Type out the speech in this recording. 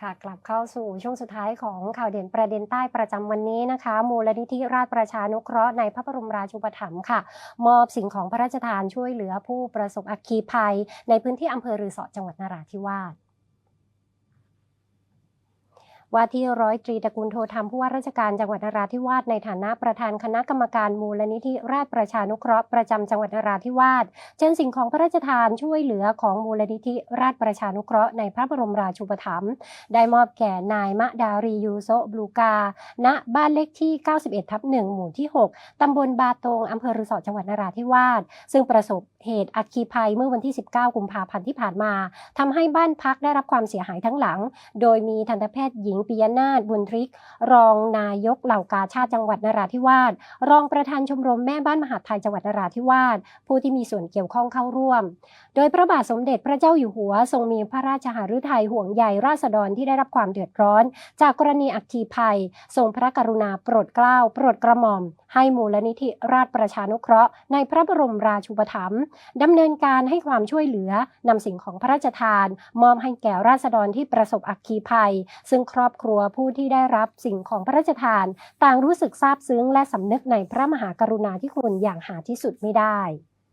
ค่ะกลับเข้าสู่ช่วงสุดท้ายของข่าวเด่นประเด็นใต้ประจำวันนี้นะคะ มูลนิธิราชประชานุเคราะห์ในพระบรมราชูปถัมภ์ค่ะ มอบสิ่งของพระราชทานช่วยเหลือผู้ประสบอัคคีภัย ในพื้นที่อำเภอรือสอจังหวัดนราธิวาส ว่าที่ร้อยตรีตระกูลโทธรรมผู้ว่าราชการจังหวัดนราธิวาสในฐานะประธานคณะกรรมการมูลนิธิราชประชานุเคราะห์ประจำจังหวัดนราธิวาสเชิญสิ่งของพระราชทานช่วยเหลือของมูลนิธิราชประชานุเคราะห์ในพระบรมราชูปถัมภ์ได้มอบแก่นายมะดารียูโซบลูกา ณ บ้านเลขที่ 91ทับ1หมู่ที่ 6 ตำบลบาตงอำเภอรือสอจังหวัดนราธิวาสซึ่งประสบเหตุอัคคีภัยเมื่อวันที่ 19 กุมภาพันธ์ที่ผ่านมาทำให้บ้านพักได้รับความเสียหายทั้งหลัง โดยมีทันตแพทย์หญิงปิยนาถบุญทริก รองนายกเหล่ากาชาติจังหวัดนราธิวาส รองประธานชมรมแม่บ้านมหาดไทยจังหวัดนราธิวาส ผู้ที่มีส่วนเกี่ยวข้องเข้าร่วม โดยพระบาทสมเด็จพระเจ้าอยู่หัว ทรงมีพระราชหฤทัยห่วงใยราษฎรที่ได้รับความเดือดร้อน จากกรณีอัคคีภัย ทรงพระกรุณาโปรดเกล้าโปรดกระหม่อม ให้มูลนิธิราชประชานุเคราะห์ในพระบรมราชูปถัมภ์ดำเนินการให้ความช่วยเหลือนำสิ่งของพระราชทาน มอบให้แก่ราษฎรที่ประสบอัคคีภัย ซึ่งครอบครัวผู้ที่ได้รับสิ่งของพระราชทาน ต่างรู้สึกซาบซึ้งและสำนึกในพระมหากรุณาธิคุณอย่างหาที่สุดไม่ได้